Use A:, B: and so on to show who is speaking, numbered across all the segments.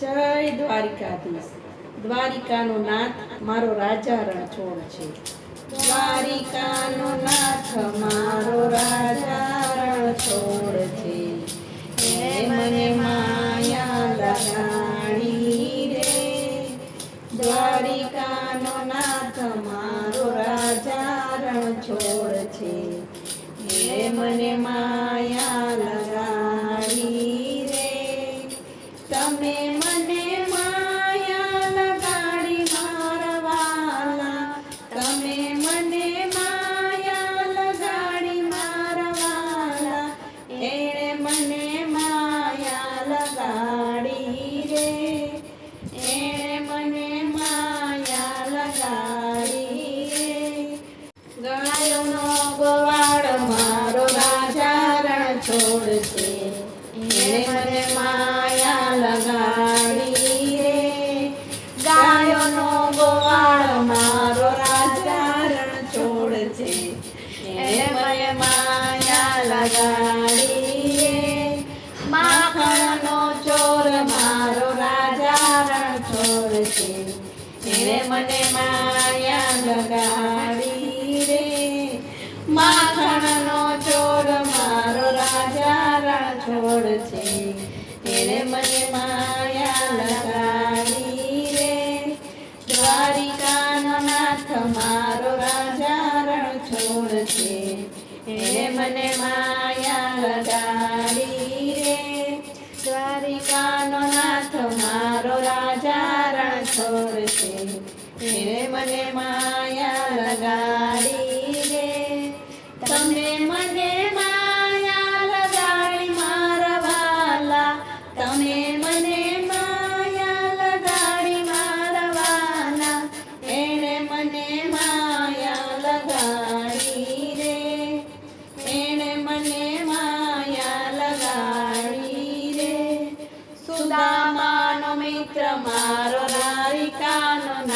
A: જય દ્વારિકાધીશ. દ્વારિકાનો નાથ મારો રાજા રણછોડ છે. દ્વારિકાનો નાથ મારો રાજા રણછોડ છે. હે મને માયા લગાડી રે દ્વારિકાનો નાથ મારો રાજા રણછોડ છે. એ મને માયા મને માયા લગાડી રે માખણનો ચોર મારો રાજા રણછોડ છે. એણે મને માયા લગાડી રે દ્વારિકાનો નાથ મારો રાજા રણછોડ છે. એણે મને માયા લગાડી રે દ્વારિકાનો નાથ મારો રાજા રણછોડ છે. મને માયા લગાડી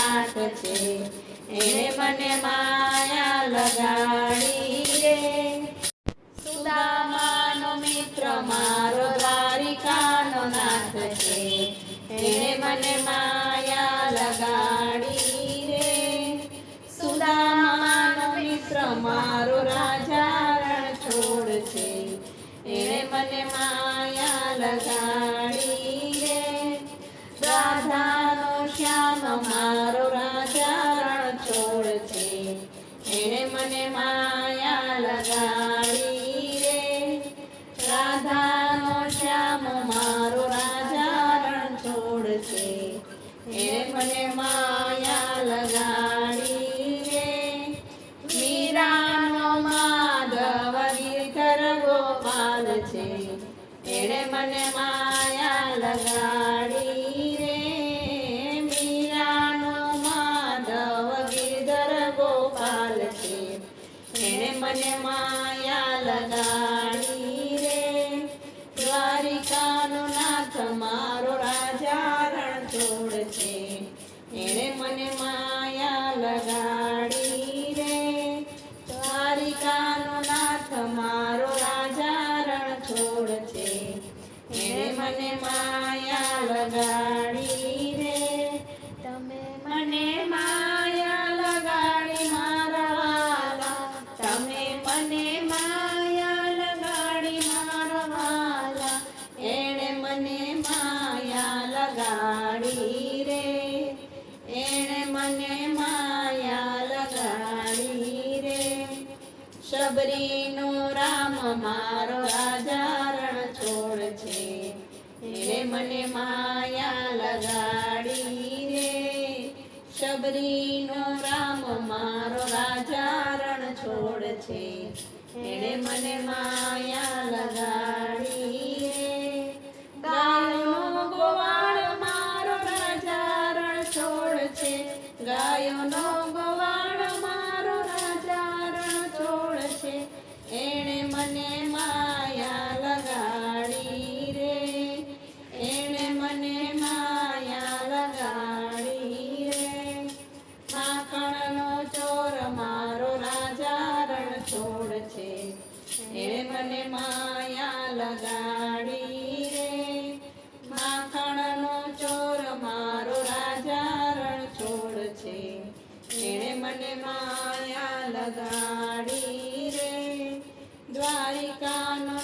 A: નાથ છે એણે મને માયા લગાડી રે સુદામાનો મિત્ર મારો છે. એણે મને માયા લગાડી રે. રાધાનો શ્યામ, મારો રાજા રણછોડ છે. એણે મને માયા લગાડી રે. મીરાનો માધવ ગીરધર ગોપાલ છે. એણે મને માયા લગાડી રે. મને માયા લગાડી રે. દ્વારિકાનો મારો રાજા રણછોડ છે એણે મને માયા લગાડી રે. દ્વારિકાનો મારો રાજા રણછોડ છે એણે મને માયા લગાડી શબરીનો રામ મારો રાજા રણછોડ છે. એણે મને માયા લગાડી રે. શબરીનો રામ મારો રાજા રણછોડ છે. એણે મને માયા એ મને મારો રાજા છોડ છે. એણે મને માયા લગાડી રે. દ્વારિકાનો